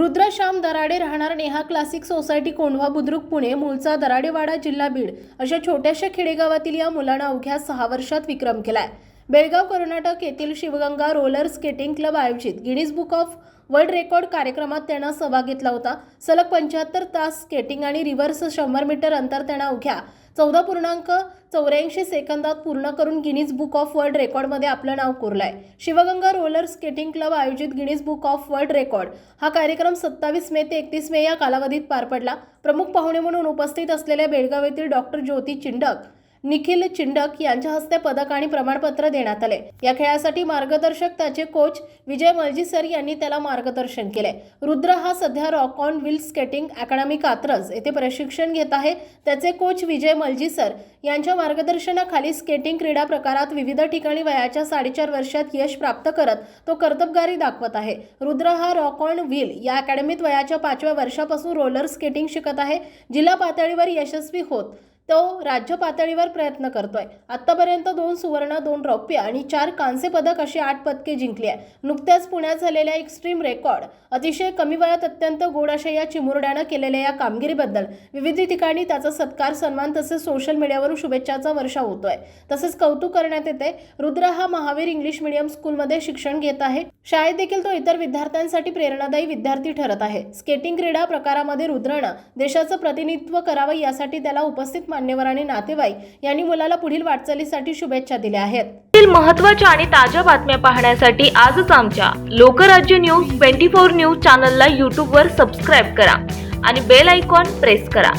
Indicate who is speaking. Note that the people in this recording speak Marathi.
Speaker 1: रुद्रश्याम दराडे राहणार नेहा क्लासिक सोसायटी कोंढवा बुद्रुक पुणे मूळचा दराडेवाडा जिल्हा बीड अशा छोट्याशा खेडेगावातील या मुलानं अवघ्या सहा वर्षात विक्रम केलाय. बेळगाव कर्नाटक येथील शिवगंगा रोलर स्केटिंग क्लब आयोजित Guinness book of world record कार्यक्रमात त्यानं सहभाग घेतला होता. सलग पंच्याहत्तर तास स्केटिंग आणि रिव्हर्स शंभर मीटर अंतर त्यानं अवघ्या चौदा पूर्णांक चौऱ्याऐंशी सेकंदात पूर्ण करून गिनीज बुक ऑफ वर्ल्ड रेकॉर्डमध्ये आपलं नाव कोरलंय. शिवगंगा रोलर स्केटिंग क्लब आयोजित Guinness book of world record. हा कार्यक्रम सत्तावीस मे ते एकतीस मे या कालावधीत पार पडला. प्रमुख पाहुणे म्हणून उपस्थित असलेल्या बेळगाव येथील डॉक्टर ज्योती चिंडक निखिल चिंडक यांच्या हस्ते पदक आणि प्रमाणपत्र देण्यात आले. या खेळासाठी मार्गदर्शक त्याचे कोच विजय मलजीसर यांनी त्याला मार्गदर्शन केले. रुद्र हा सध्या rock on wheel skating academy Katraj येथे प्रशिक्षण घेत आहे. त्याचे कोच विजय मलजीसर यांच्या मार्गदर्शनाखाली स्केटिंग क्रीडा प्रकारात विविध ठिकाणी वयाच्या साडेचार वर्षात यश प्राप्त करत तो कर्तबगारी दाखवत आहे. रुद्र हा रॉक ऑन व्हील या अकॅडमीत वयाच्या पाचव्या वर्षापासून रोलर स्केटिंग शिकत आहे. जिल्हा पातळीवर यशस्वी होत तो राज्य पातळीवर प्रयत्न करतोय. आतापर्यंत दोन सुवर्ण दोन रौप्य आणि चार कांस्य पदक अशी आठ पदके जिंकली आहे. नुकत्याच पुण्यात झालेल्या एक्स्ट्रीम रेकॉर्ड अतिशय कमी वयात अत्यंत गोड अशा या चिमुरड्यानं केलेल्या या कामगिरीबद्दल विविध ठिकाणी त्याचा सत्कार सन्मान तसेच सोशल मीडियावरून शुभेच्छाचा वर्षा होतोय. तसेच कौतुक करण्यात येते. रुद्र हा महावीर इंग्लिश मीडियम स्कूलमध्ये शिक्षण घेत आहे. शाळेत देखील तो इतर विद्यार्थ्यांसाठी प्रेरणादायी विद्यार्थी ठरत आहे. स्केटिंग क्रीडा प्रकारामध्ये रुद्रनं देशाचं प्रतिनिधित्व करावं यासाठी त्याला उपस्थित मान्यवर आणि नातेवाईक यांनी मुलाला पुढील वाटचालीसाठी शुभेच्छा दिल्या आहेत.
Speaker 2: महत्त्वाच्या महत्त्वाच्या आणि ताज्या बातम्या पाहण्यासाठी आजच आमच्या Lokrajya news twenty four news चॅनलला यूट्यूबवर सबस्क्राईब करा आणि बेल आयकॉन प्रेस करा.